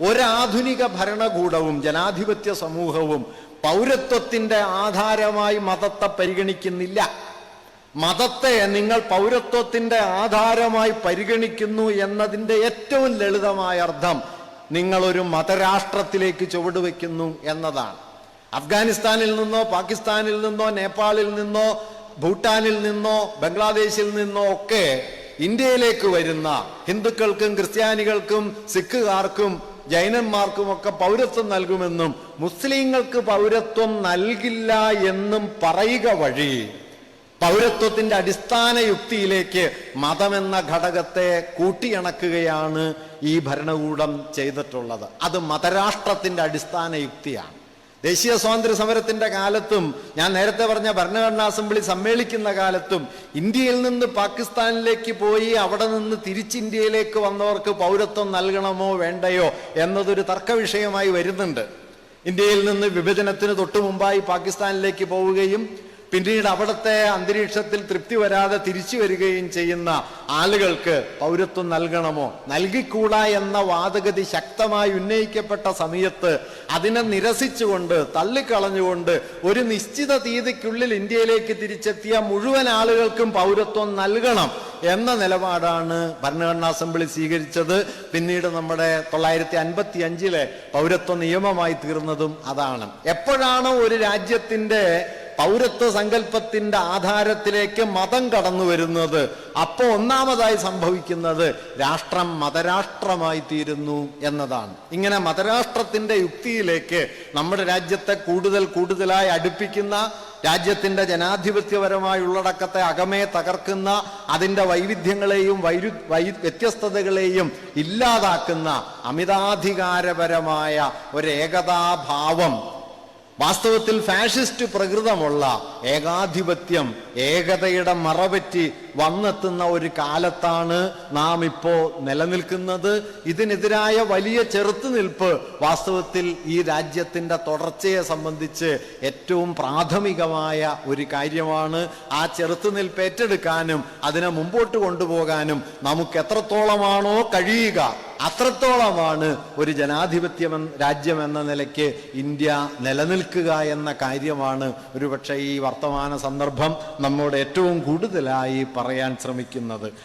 ഒരാധുനിക ഭരണകൂടവും ജനാധിപത്യ സമൂഹവും പൗരത്വത്തിന്റെ ആധാരമായി മതത്തെ പരിഗണിക്കുന്നില്ല. മതത്തെ നിങ്ങൾ പൗരത്വത്തിന്റെ ആധാരമായി പരിഗണിക്കുന്നു എന്നതിന്റെ ഏറ്റവും ലളിതമായ അർത്ഥം നിങ്ങളൊരു മതരാഷ്ട്രത്തിലേക്ക് ചുവടുവെക്കുന്നു എന്നതാണ്. അഫ്ഗാനിസ്ഥാനിൽ നിന്നോ പാകിസ്ഥാനിൽ നിന്നോ നേപ്പാളിൽ നിന്നോ ഭൂട്ടാനിൽ നിന്നോ ബംഗ്ലാദേശിൽ നിന്നോ ഒക്കെ ഇന്ത്യയിലേക്ക് വരുന്ന ഹിന്ദുക്കൾക്കും ക്രിസ്ത്യാനികൾക്കും സിഖുകാർക്കും ജൈനന്മാർക്കും ഒക്കെ പൗരത്വം നൽകുമെന്നും മുസ്ലിങ്ങൾക്ക് പൗരത്വം നൽകില്ല എന്നും പറയുക വഴി പൗരത്വത്തിന്റെ അടിസ്ഥാന യുക്തിയിലേക്ക് മതമെന്ന ഘടകത്തെ കൂട്ടിയണക്കുകയാണ് ഈ ഭരണകൂടം ചെയ്തിട്ടുള്ളത്. അത് മതരാഷ്ട്രത്തിന്റെ അടിസ്ഥാന യുക്തിയാണ്. ദേശീയ സ്വാതന്ത്ര്യ സമരത്തിന്റെ കാലത്തും ഞാൻ നേരത്തെ പറഞ്ഞ ഭരണഘടനാ അസംബ്ലി സമ്മേളിക്കുന്ന കാലത്തും ഇന്ത്യയിൽ നിന്ന് പാകിസ്ഥാനിലേക്ക് പോയി അവിടെ നിന്ന് തിരിച്ച് ഇന്ത്യയിലേക്ക് വന്നവർക്ക് പൗരത്വം നൽകണമോ വേണ്ടയോ എന്നതൊരു തർക്ക വിഷയമായി വരുന്നുണ്ട്. ഇന്ത്യയിൽ നിന്ന് വിഭജനത്തിന് തൊട്ടു മുമ്പായി പാകിസ്ഥാനിലേക്ക് പോവുകയും പിന്നീട് അവിടുത്തെ അന്തരീക്ഷത്തിൽ തൃപ്തി വരാതെ തിരിച്ചു വരികയും ചെയ്യുന്ന ആളുകൾക്ക് പൗരത്വം നൽകണമോ? നൽകിക്കൂടാ എന്ന വാദഗതി ശക്തമായി ഉന്നയിക്കപ്പെട്ട സമയത്ത് അതിനെ നിരസിച്ചുകൊണ്ട് തള്ളിക്കളഞ്ഞുകൊണ്ട് ഒരു നിശ്ചിത തീയതിക്കുള്ളിൽ ഇന്ത്യയിലേക്ക് തിരിച്ചെത്തിയ മുഴുവൻ ആളുകൾക്കും പൗരത്വം നൽകണം എന്ന നിലപാടാണ് ഭരണഘടനാ അസംബ്ലി സ്വീകരിച്ചത്. പിന്നീട് നമ്മുടെ തൊള്ളായിരത്തി അൻപത്തി അഞ്ചിലെ പൗരത്വ നിയമമായി തീർന്നതും അതാണ്. എപ്പോഴാണോ ഒരു രാജ്യത്തിന്റെ പൗരത്വ സങ്കല്പത്തിന്റെ ആധാരത്തിലേക്ക് മതം കടന്നു വരുന്നത് അപ്പോൾ ഒന്നാമതായി സംഭവിക്കുന്നത് രാഷ്ട്രം മതരാഷ്ട്രമായി തീരുന്നു എന്നതാണ്. ഇങ്ങനെ മതരാഷ്ട്രത്തിന്റെ യുക്തിയിലേക്ക് നമ്മുടെ രാജ്യത്തെ കൂടുതൽ കൂടുതലായി അടുപ്പിക്കുന്ന രാജ്യത്തിന്റെ ജനാധിപത്യപരമായ ഉള്ളടക്കത്തെ അകമേ തകർക്കുന്ന അതിന്റെ വൈവിധ്യങ്ങളെയും വൈരു വൈ വ്യത്യസ്തതകളെയും ഇല്ലാതാക്കുന്ന അമിതാധികാരപരമായ ഒരു ഏകതാഭാവം വാസ്തവത്തിൽ ഫാഷിസ്റ്റ് പ്രകൃതമുള്ള ഏകാധിപത്യം ഏകതയുടെ മറപറ്റി വന്നെത്തുന്ന ഒരു കാലത്താണ് നാം ഇപ്പോ നിലനിൽക്കുന്നത്. ഇതിനെതിരായ വലിയ ചെറുത്തുനിൽപ്പ് വാസ്തവത്തിൽ ഈ രാജ്യത്തിന്റെ തുടർച്ചയെ സംബന്ധിച്ച് ഏറ്റവും പ്രാഥമികമായ ഒരു കാര്യമാണ്. ആ ചെറുത്തുനിൽപ്പ് ഏറ്റെടുക്കാനും അതിനെ മുമ്പോട്ട് കൊണ്ടുപോകാനും നമുക്ക് എത്രത്തോളമാണോ കഴിയുക അത്രത്തോളമാണ് ഒരു ജനാധിപത്യം രാജ്യം എന്ന നിലയ്ക്ക് ഇന്ത്യ നിലനിൽക്കുക എന്ന കാര്യമാണ്. ഒരുപക്ഷെ ഈ വർത്തമാന സന്ദർഭം നമ്മോട് ഏറ്റവും കൂടുതലായി പറയാൻ ശ്രമിക്കുന്നത്.